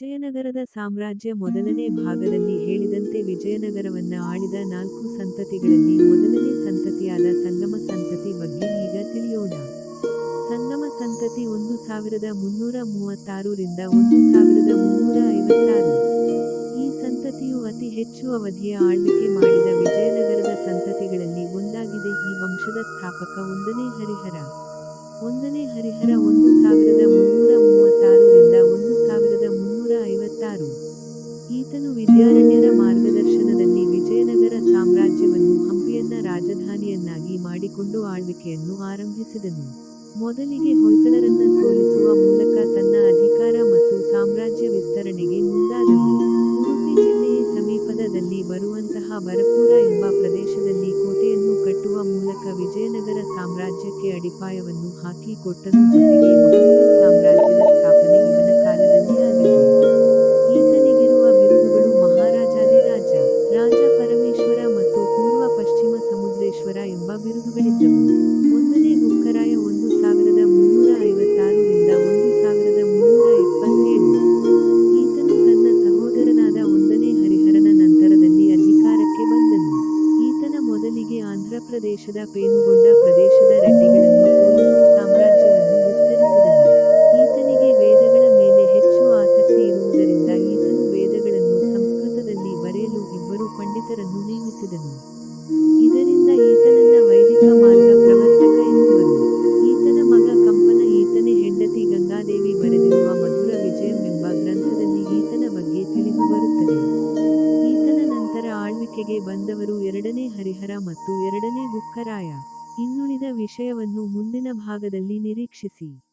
ವಿಜಯನಗರದ ಸಾಮ್ರಾಜ್ಯ ಮೊದಲನೇ ಭಾಗದಲ್ಲಿ ಹೇಳಿದಂತೆ ವಿಜಯನಗರವನ್ನ ಆಳಿದ ನಾಲ್ಕು ಸಂತತಿಗಳಲ್ಲಿ ಮೊದಲನೇ ಸಂತತಿಯಾದ ಸಂಗಮ ಸಂತತಿ ಬಗ್ಗೆ ಈಗ ತಿಳಿಯೋಣ. ಸಂಗಮ ಸಂತತಿ ಒಂದು ಸಾವಿರದ ಮುನ್ನೂರ ಮೂವತ್ತಾರು ರಿಂದ ಒಂದು ಸಾವಿರದ ಮುನ್ನೂರ ಐವತ್ತಾರು. ಈ ಸಂತತಿಯು ಅತಿ ಹೆಚ್ಚು ಅವಧಿಯ ಆಳ್ವಿಕೆ ಮಾಡಿದ ವಿಜಯನಗರದ ಸಂತತಿಗಳಲ್ಲಿ ಒಂದಾಗಿದೆ. ಈ ವಂಶದ ಸ್ಥಾಪಕ ಒಂದನೇ ಹರಿಹರ. ಒಂದನೇ ಹರಿಹರ ಒಂದು ಸಾವಿರದ ಈತನು ವಿದ್ಯಾರಣ್ಯರ ಮಾರ್ಗದರ್ಶನದಲ್ಲಿ ವಿಜಯನಗರ ಸಾಮ್ರಾಜ್ಯವನ್ನು ಹಂಪಿಯನ್ನ ರಾಜಧಾನಿಯನ್ನಾಗಿ ಮಾಡಿಕೊಂಡು ಆಳ್ವಿಕೆಯನ್ನು ಆರಂಭಿಸಿದನು. ಮೊದಲಿಗೆ ಹೊಯ್ಸಳರನ್ನ ಸೋಲಿಸುವ ಮೂಲಕ ತನ್ನ ಅಧಿಕಾರ ಮತ್ತು ಸಾಮ್ರಾಜ್ಯ ವಿಸ್ತರಣೆಗೆ ಮುಂದಾದನು. ಉಡುಪಿ ಜಿಲ್ಲೆಯ ಸಮೀಪದಲ್ಲಿ ಬರುವಂತಹ ಬರಪೂರ ಎಂಬ ಪ್ರದೇಶದಲ್ಲಿ ಕೋಟೆಯನ್ನು ಕಟ್ಟುವ ಮೂಲಕ ವಿಜಯನಗರ ಸಾಮ್ರಾಜ್ಯಕ್ಕೆ ಅಡಿಪಾಯವನ್ನು ಹಾಕಿಕೊಟ್ಟನು ಜೊತೆಗೆ ಮೈಸೂರು ಆಂಧ್ರಪ್ರದೇಶದ ಪೇನುಗೊಂಡ ಪ್ರದೇಶದ ರೆಡ್ಡಿಗಳನ್ನು ಸೋಲಿಸಿ ಸಾಮ್ರಾಜ್ಯವನ್ನು ವಿಸ್ತರಿಸಿದನು. ಈತನಿಗೆ ವೇದಗಳ ಮೇಲೆ ಹೆಚ್ಚು ಆಸಕ್ತಿ ಇರುವುದರಿಂದ ಈತನು ವೇದಗಳನ್ನು ಸಂಸ್ಕೃತದಲ್ಲಿ ಬರೆಯಲು ಇಬ್ಬರು ಪಂಡಿತರನ್ನು ನೇಮಿಸಿದನು. ಇದರಿಂದ ಈತನನ್ನ ವೈದಿಕ ಮಾರ್ಗ ಪ್ರವರ್ತಕ ಎನ್ನುವರು. ಈತನ ಮಗ ಕಂಪನ ಈತನೇ ಹೆಂಡತಿ ಗಂಗಾದೇವಿ ಬರೆದಿರುವ ಮಧುರ ವಿಜಯಂ ಎಂಬ ಗ್ರಂಥದಲ್ಲಿ ಈತನ ಬಗ್ಗೆ ತಿಳಿದು ಆಳ್ವಿಕೆಗೆ ಬಂದವರು ಎರಡನೇ ಹರಿಹರ ಮತ್ತು ಎರಡನೇ ಗುಕ್ಕರಾಯ ಇನ್ನುಳಿದ ವಿಷಯವನ್ನು ಮುಂದಿನ ಭಾಗದಲ್ಲಿ ನಿರೀಕ್ಷಿಸಿ.